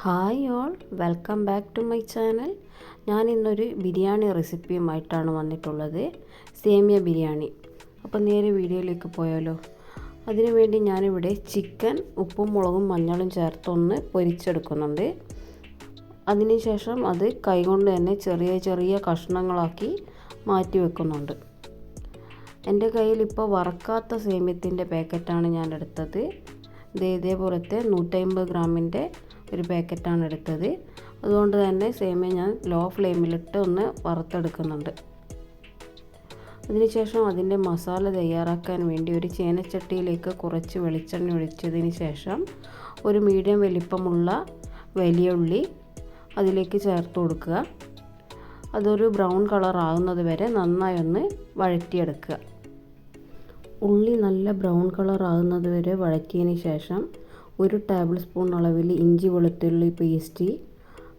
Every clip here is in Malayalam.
Hi all welcome back to my channel. ഞാൻ ഇന്നൊരു ബിരിയാണി റെസിപ്പിയുമായിട്ടാണ് വന്നിട്ടുള്ളത് സേമിയ ബിരിയാണി. അപ്പോൾ നേരെ വീഡിയോയിലേക്ക് പോയാലോ? അതിനുവേണ്ടി ഞാനിവിടെ ചിക്കൻ ഉപ്പും മുളകും മഞ്ഞളും ചേർത്തൊന്ന് പൊരിച്ചെടുക്കുന്നുണ്ട്. അതിനുശേഷം അത് കൈകൊണ്ട് തന്നെ ചെറിയ ചെറിയ കഷ്ണങ്ങളാക്കി മാറ്റി വെക്കുന്നുണ്ട്. എന്റെ കയ്യിൽ ഇപ്പോൾ വറക്കാത്ത സേമ്യത്തിന്റെ പാക്കറ്റാണ് ഞാൻ എടുത്തത്. ഇത് ഇതേപോലത്തെ നൂറ്റമ്പത് ഗ്രാമിന്റെ ഒരു പാക്കറ്റാണ് എടുത്തത്. അതുകൊണ്ട് തന്നെ സേമിയ ഞാൻ ലോ ഫ്ലെയിമിലിട്ട് ഒന്ന് വറുത്തെടുക്കുന്നുണ്ട്. അതിനുശേഷം അതിന്റെ മസാല തയ്യാറാക്കാൻ വേണ്ടി ഒരു ചേനച്ചട്ടിയിലേക്ക് കുറച്ച് വെളിച്ചെണ്ണ ഒഴിച്ചതിന് ശേഷം ഒരു മീഡിയം വലിപ്പമുള്ള വലിയ ഉള്ളി അതിലേക്ക് ചേർത്ത് കൊടുക്കുക. അതൊരു ബ്രൗൺ കളർ ആകുന്നത് വരെ നന്നായി ഒന്ന് വഴറ്റിയെടുക്കുക. ഉള്ളി നല്ല ബ്രൗൺ കളർ ആകുന്നത് വരെ വഴറ്റിയതിന് ശേഷം ഒരു ടേബിൾ സ്പൂൺ അളവിൽ ഇഞ്ചി വെളുത്തുള്ളി പേസ്റ്റ്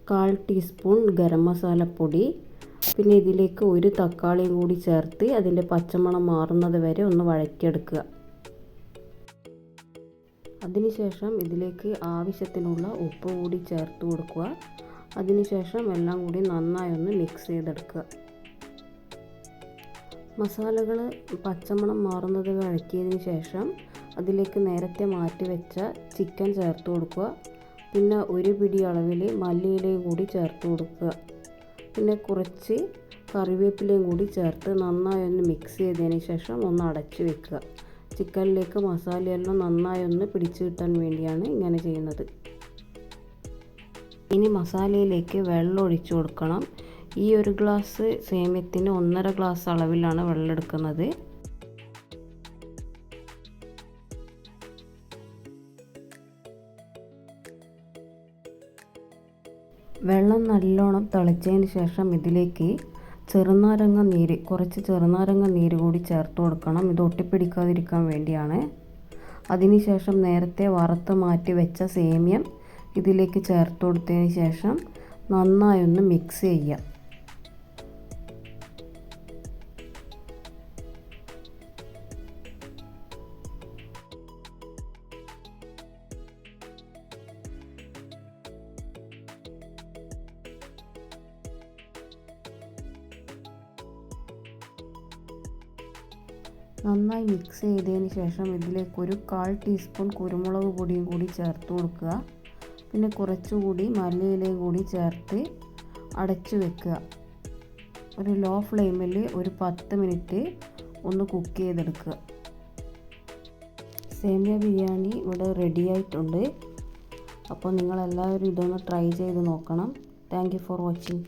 കാൽ ടീസ്പൂൺ ഗരം മസാലപ്പൊടി പിന്നെ ഇതിലേക്ക് ഒരു തക്കാളിയും കൂടി ചേർത്ത് അതിന്റെ പച്ചമണം മാറുന്നത് വരെ ഒന്ന് വഴറ്റിയെടുക്കുക. അതിനുശേഷം ഇതിലേക്ക് ആവശ്യത്തിനുള്ള ഉപ്പ് കൂടി ചേർത്ത് കൊടുക്കുക. അതിനുശേഷം എല്ലാം കൂടി നന്നായി ഒന്ന് മിക്സ് ചെയ്തെടുക്കുക. മസാലകൾ പച്ചമണം മാറുന്നത് വഴറ്റിയതിന് ശേഷം അതിലേക്ക് നേരത്തെ മാറ്റി വെച്ച ചിക്കൻ ചേർത്ത് കൊടുക്കുക. പിന്നെ ഒരു പിടി അളവിൽ മല്ലിയിലയും കൂടി ചേർത്ത് കൊടുക്കുക. പിന്നെ കുറച്ച് കറിവേപ്പിലയും കൂടി ചേർത്ത് നന്നായി ഒന്ന് മിക്സ് ചെയ്തതിന് ശേഷം ഒന്ന് അടച്ചു വെക്കുക. ചിക്കനിലേക്ക് മസാലയെല്ലാം നന്നായി ഒന്ന് പിടിച്ചു കിട്ടാൻ വേണ്ടിയാണ് ഇങ്ങനെ ചെയ്യുന്നത്. ഇനി മസാലയിലേക്ക് വെള്ളം ഒഴിച്ചു കൊടുക്കണം. ഈ ഒരു ഗ്ലാസ് സേമ്യത്തിന് ഒന്നര ഗ്ലാസ് അളവിലാണ് വെള്ളം എടുക്കുന്നത്. വെള്ളം നല്ലോണം തിളച്ചതിന് ശേഷം ഇതിലേക്ക് ചെറുനാരങ്ങ നീര് കുറച്ച് ചെറുനാരങ്ങ നീര് കൂടി ചേർത്ത് കൊടുക്കണം. ഇത് ഒട്ടിപ്പിടിക്കാതിരിക്കാൻ വേണ്ടിയാണ്. അതിനുശേഷം നേരത്തെ വറുത്ത് മാറ്റി വെച്ച സേമ്യം ഇതിലേക്ക് ചേർത്ത് കൊടുത്തതിന് ശേഷം നന്നായി ഒന്ന് മിക്സ് ചെയ്യുക. നന്നായി മിക്സ് ചെയ്തതിന് ശേഷം ഇതിലേക്ക് ഒരു കാൽ ടീസ്പൂൺ കുരുമുളക് പൊടിയും കൂടി ചേർത്ത് കൊടുക്കുക. പിന്നെ കുറച്ചുകൂടി മല്ലിയിലയും കൂടി ചേർത്ത് അടച്ചു വെക്കുക. ഒരു ലോ ഫ്ലെയിമിൽ ഒരു പത്ത് മിനിറ്റ് ഒന്ന് കുക്ക് ചെയ്തെടുക്കുക. സേമിയ ബിരിയാണി ഇവിടെ റെഡി ആയിട്ടുണ്ട്. അപ്പോൾ നിങ്ങളെല്ലാവരും ഇതൊന്ന് ട്രൈ ചെയ്ത് നോക്കണം. Thank for watching